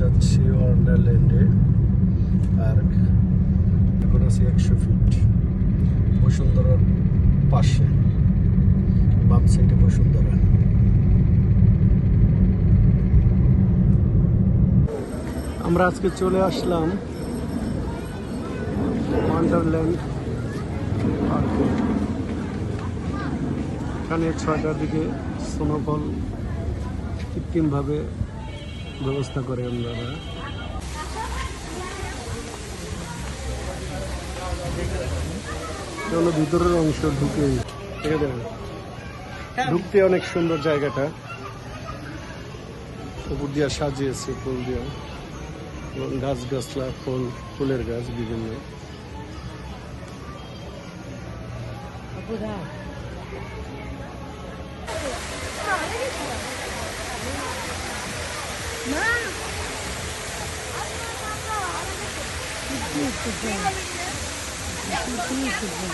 যাচ্ছি ওয়ান্ডারল্যান্ডে পার্ক এখন আছি একশো ফিট বসুন্ধরার পাশে। বাম সাইডে বসুন্ধরা। আমরা আজকে চলে আসলাম ওয়ান্ডারল্যান্ড এখানে ছয়টার দিকে স্নোফল কৃত্রিমভাবে ব্যবস্থা করে আমরা চলো ভিতরের অংশ ঢুকে আছে ঢুকতে অনেক সুন্দর জায়গাটা। উপর দিয়া সাজিয়েছে ফুল দিয়া। এবং গাছ গাছলা ফুল ফুলের গাছ বিভিন্ন। Thank you.